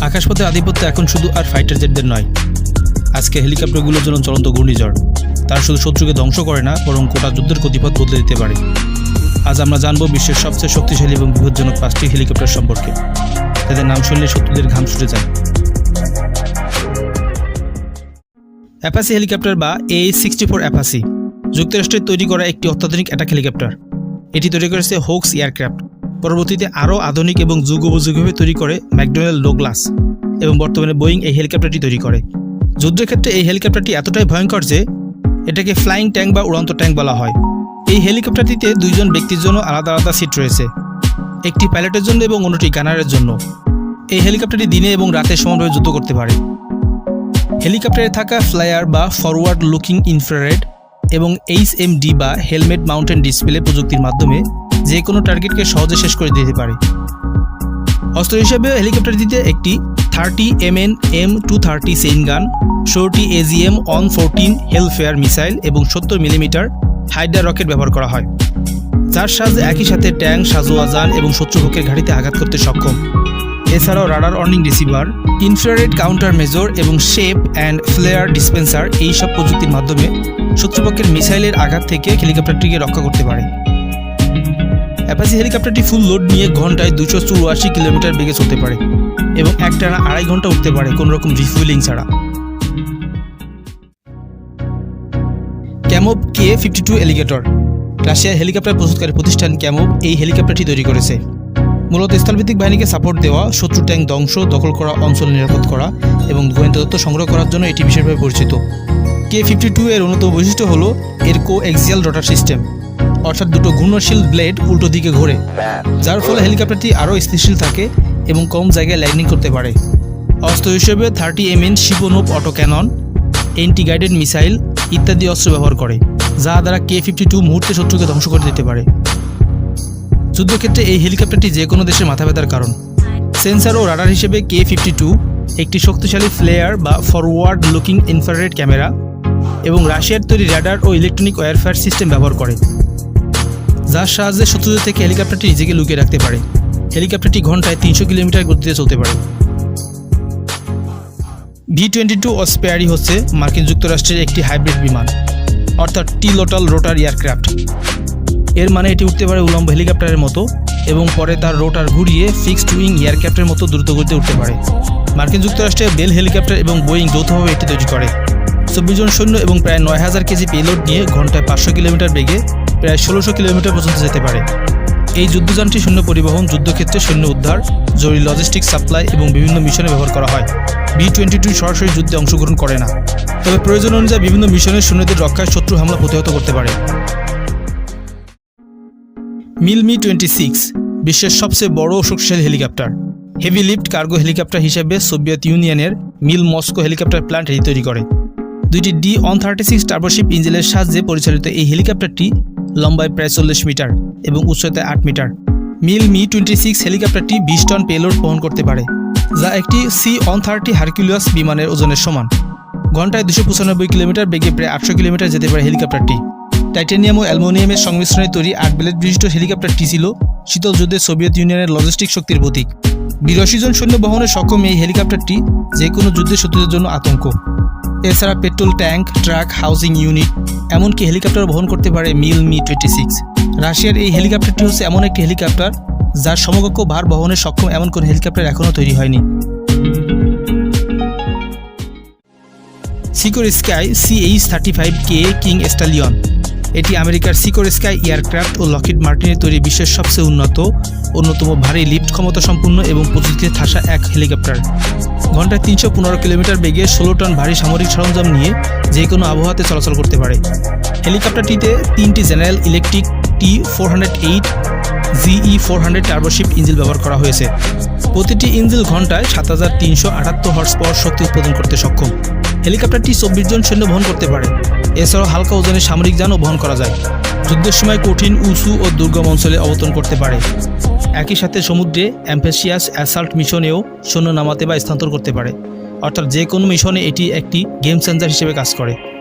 আকাশপথে আধিপত্য এখন শুধু আর ফাইটার জেটদের নয়। আজকে হেলিকপ্টারগুলোর জন্য চলন্ত ঘূর্ণিঝড়। তারা শুধু শত্রুকে ধ্বংস করে না, বরং গোটা যুদ্ধের গতিপথ বদলে দিতে পারে। আজ আমরা জানব বিশ্বের সবচেয়ে শক্তিশালী এবং বিপজ্জনক পাঁচটি হেলিকপ্টার সম্পর্কে। তাদের নাম শুনলে শত্রুদের ঘাম ছুটে যায়। অ্যাপাসি হেলিকপ্টার বা এ সিক্সটি ফোর অ্যাপাসি। যুক্তরাষ্ট্রের তৈরি করা একটি অত্যাধুনিক অ্যাটাক হেলিকপ্টার। এটি তৈরি করেছে হোক্স এয়ারক্রাফট। পরবর্তীতে আরও আধুনিক এবং যুগোপযোগীভাবে তৈরি করে ম্যাকডোনাল্ড ডোগলাস এবং বর্তমানে বোয়িং এই হেলিকপ্টারটি তৈরি করে। যুদ্ধক্ষেত্রে এই হেলিকপ্টারটি এতটাই ভয়ঙ্কর যে এটাকে ফ্লাইং ট্যাঙ্ক বা উড়ন্ত ট্যাঙ্ক বলা হয়। এই হেলিকপ্টারটিতে দুইজন ব্যক্তির জন্য আলাদা আলাদা সিট রয়েছে, একটি পাইলটের জন্য এবং অন্যটি গানারের জন্য। এই হেলিকপ্টারটি দিনে এবং রাতে সমানভাবে যুদ্ধ করতে পারে। হেলিকপ্টারে থাকা ফ্লায়ার বা ফরওয়ার্ড লুকিং ইনফ্রারেড এবং এইচ এম ডি বা হেলমেট মাউন্টেন ডিসপ্লে প্রযুক্তির মাধ্যমে যে কোনো টার্গেটকে সহজে শেষ করে দিতে পারে। অস্ত্র হিসেবে হেলিকপ্টারটিতে একটি thirty M N M two thirty chain gun ষোলোটি AGM one fourteen Hellfire missile এবং সত্তর মিলিমিটার হাইডা রকেট ব্যবহার করা হয়। যার সাহায্যে একই সাথে ট্যাঙ্ক সাজোয়াজান এবং শত্রুপক্ষের ঘাঁটিতে আঘাত করতে সক্ষম। এছাড়াও radar warning receiver infrared counter measure এবং শেপ অ্যান্ড ফ্লেয়ার ডিসপেন্সার এই সব প্রযুক্তির মাধ্যমে শত্রুপক্ষের মিসাইলের আঘাত থেকে হেলিকপ্টারটিকে রক্ষা করতে পারে। অ্যাপাসি হেলিকপ্টারটি ফুল লোড নিয়ে ঘন্টায় দুশো চুরাশি কিলোমিটার বেগে চলতে পারে এবং একটানা আড়াই ঘণ্টা উঠতে পারে কোনো রকম রিফুয়েলিং ছাড়া। Kamov Ka fifty two alligator রাশিয়ার হেলিকপ্টার প্রস্তুতকারী প্রতিষ্ঠান ক্যামোব এই হেলিকপ্টারটি তৈরি করেছে। মূলত স্থলভিত্তিক বাহিনীকে সাপোর্ট দেওয়া, শত্রু ট্যাঙ্ক ধ্বংস, দখল করা, অঞ্চল নিরাপদ করা এবং গোয়েন্দা তথ্য সংগ্রহ করার জন্য এটি বিশেষভাবে পরিচিত। কে ফিফটি টু এর অন্যতম বৈশিষ্ট্য হল এর কো এক্সিয়াল রটার সিস্টেম অর্থাৎ দুটো ঘূর্ণশীল ব্লেড উল্টো দিকে ঘোরে, যার ফলে হেলিকপ্টারটি আরও স্থিতিশীল থাকে এবং কম জায়গায় ল্যান্ডিং করতে পারে। অস্ত্র হিসেবে thirty M N Shipunov auto cannon anti guided missile ইত্যাদি অস্ত্র ব্যবহার করে, যা দ্বারা কে ফিফটি টু মুহূর্তে শত্রুকে ধ্বংস করে দিতে পারে। যুদ্ধক্ষেত্রে এই হেলিকপ্টারটি যে কোনো দেশের মাথা ব্যথার কারণ। সেন্সার ও রাডার হিসেবে কে ফিফটি টু একটি শক্তিশালী ফ্লেয়ার বা ফরওয়ার্ড লুকিং ইনফ্রারেড ক্যামেরা এবং রাশিয়ার তৈরি রাডার ও ইলেকট্রনিক ওয়ারফেয়ার সিস্টেম ব্যবহার করে। যার সাহায্যে শত্রুদের থেকে হেলিকপ্টারটি নিজেকে লুকিয়ে রাখতে পারে। হেলিকপ্টারটি ঘন্টায় তিনশো কিলোমিটার গতিতে চলতে পারে। ভি টোয়েন্টি টু অসপেয়ারি হচ্ছে মার্কিন যুক্তরাষ্ট্রের একটি হাইব্রিড বিমান, অর্থাৎ টি লোটাল রোটার এয়ারক্রাফট। এর মানে এটি উঠতে পারে উলম্ব হেলিকপ্টারের মতো এবং পরে তার রোটার ঘুরিয়ে ফিক্সড উইং এয়ারক্রাফটের মতো দ্রুত গতিতে উঠতে পারে। মার্কিন যুক্তরাষ্ট্রে বেল হেলিকপ্টার এবং বোয়িং যৌথভাবে এটি তৈরি করে। চব্বিশ জন সৈন্য এবং প্রায় নয় হাজার কেজি পেলোড নিয়ে ঘন্টায় পাঁচশো কিলোমিটার বেগে প্রায় ষোলোশো কিলোমিটার পর্যন্ত যেতে পারে। এই যুদ্ধযানটি সৈন্য পরিবহন, যুদ্ধক্ষেত্রে সৈন্য উদ্ধার, জরুরি লজিস্টিক সাপ্লাই এবং বিভিন্ন মিশনে ব্যবহার করা হয়। বি টোয়েন্টি টু সরাসরি যুদ্ধে অংশগ্রহণ করে না। তবে প্রয়োজন অনুযায়ী বিভিন্ন মিশনের সৈন্যদের রক্ষায় শত্রু হামলা প্রতিহত করতে পারে। মিলমি টোয়েন্টি সিক্স বিশ্বের সবচেয়ে বড় শক্তিশালী helicopter. Heavy lift cargo helicopter হিসেবে সোভিয়েত ইউনিয়নের মিল মস্কো হেলিকপ্টার প্ল্যান্ট তৈরি করে। দুইটি D one thirty six turboshaft ইঞ্জিনের সাহায্যে পরিচালিত এই হেলিকপ্টারটি লম্বায় প্রায় চল্লিশ মিটার এবং উচ্চতায় আট metre. Mil Mi twenty six হেলিকপ্টারটি বিশ টন পেলোড বহন করতে পারে, যা একটি সি অন থার্টি হারকিউলিয়াস বিমানের ওজনের সমান। ঘন্টায় দুশো পঁচানব্বই কিলোমিটার বেগে প্রায় আটশো কিলোমিটার যেতে পারে হেলিকপ্টারটি। টাইটেনিয়াম ও অ্যালুমিনিয়ামের সংমিশ্রণে তৈরি আট ব্লেড বিশিষ্ট হেলিকপ্টারটি ছিল শীতল যুদ্ধে সোভিয়েত ইউনিয়নের লজিস্টিক শক্তির প্রতীক। বিরাশি জন সৈন্য বহনে সক্ষম এই হেলিকপ্টারটি যে কোনো যুদ্ধে শত্রুদের জন্য আতঙ্ক। এছাড়া petrol tank, truck, housing unit, এমনকি হেলিকপ্টার বহন করতে পারে মিল মি টোয়েন্টি সিক্স। রাশিয়ার এই হেলিকপ্টারটি হচ্ছে এমন একটি হেলিকপ্টার যার সমকক্ষ ভার বহনে সক্ষম এমন কোনো হেলিকপ্টার এখনও তৈরি হয়নি। Sikorsky C H thirty five K king stallion এটি আমেরিকার সিকোর স্কাই এয়ারক্রাফট ও লকিড মার্টিনের তৈরি বিশ্বের সবচেয়ে উন্নত, অন্যতম ভারী লিফট ক্ষমতা সম্পন্ন এবং প্রযুক্তিতে থাসা এক হেলিকপ্টার। ঘন্টায় তিনশো পনেরো কিলোমিটার বেগে ষোলো টন ভারী সামরিক সরঞ্জাম নিয়ে যে কোনো আবহাওয়াতে চলাচল করতে পারে। হেলিকপ্টারটিতে তিনটি General Electric T four hundred eight GE four hundred turboshaft engine ব্যবহার করা হয়েছে। প্রতিটি ইঞ্জিন ঘন্টায় সাত হাজার তিনশো আটাত্তর হর্স পাওয়ার শক্তি উৎপাদন করতে সক্ষম। হেলিকপ্টারটি চব্বিশ জন সৈন্য বহন করতে পারে। এছাড়াও হালকা ওজনের সামরিক যানও বহন করা যায়। যুদ্ধের সময় কঠিন, উঁচু ও দুর্গম অঞ্চলে অবতরণ করতে পারে। একই সাথে সমুদ্রে অ্যাম্পেসিয়াস অ্যাসাল্ট মিশনেও সৈন্য নামাতে বা স্থানান্তর করতে পারে। অর্থাৎ যে কোনো মিশনে এটি একটি গেম চেঞ্জার হিসেবে কাজ করে।